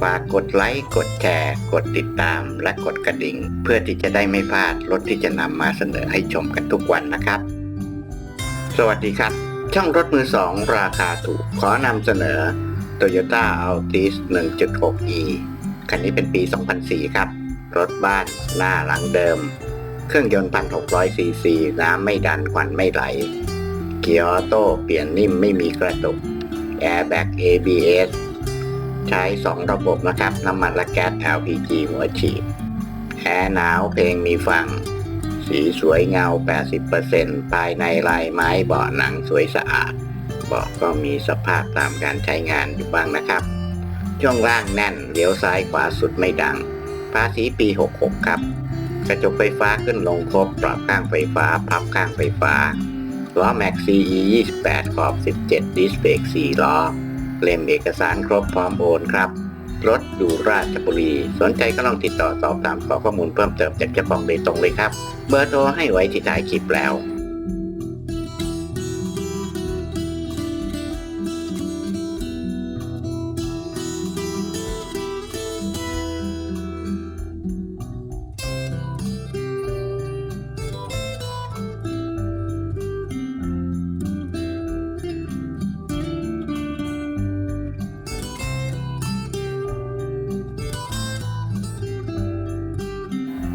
ฝากกดไลค์ กดแชร์ กดติดตาม และกดกระดิ่ง เพื่อที่จะได้ไม่พลาดรถที่จะนำมาเสนอให้ชมกันทุกวันนะครับ สวัสดีครับ ช่องรถมือสองราคาถูกขอนำเสนอ Toyota Altis 1.6e คันนี้เป็นปี 2004 ครับ รถบ้านหน้าหลังเดิม เครื่องยนต์ 1,600 ซีซี น้ำไม่ดันควันไม่ไหล เกียร์ออโต้เปลี่ยนนิ่มไม่มีกระตุก แอร์แบ็ก ABS ใช้ 2 ระบบนะครับน้ำมันและแก๊ส LPG หัวฉีดแอร์หนาวเพลงมีฟัง สีสวยเงา 80%ภายในลายไม้เบาะหนังสวยสะอาดเบาะก็มีสภาพตามการใช้งานอยู่บ้างนะครับ ช่วงล่างแน่นเลี้ยวซ้ายขวาสุดไม่ดัง ภาษีปี 66 ครับ กระจกไฟฟ้าขึ้นลงครบปรับข้างไฟฟ้าพับข้างไฟฟ้าล้อแม็ก CE 28 ขอบ 17 ดิสเบรก4ล้อ เล่มเอกสารครบพร้อมโอนครับ รถอยู่ราชบุรี สนใจก็ลองติดต่อสอบถามขอข้อมูลเพิ่มเติมจากเจ้าของโดยตรงเลยครับ เบอร์โทรให้ไว้ที่ท้ายคลิปแล้ว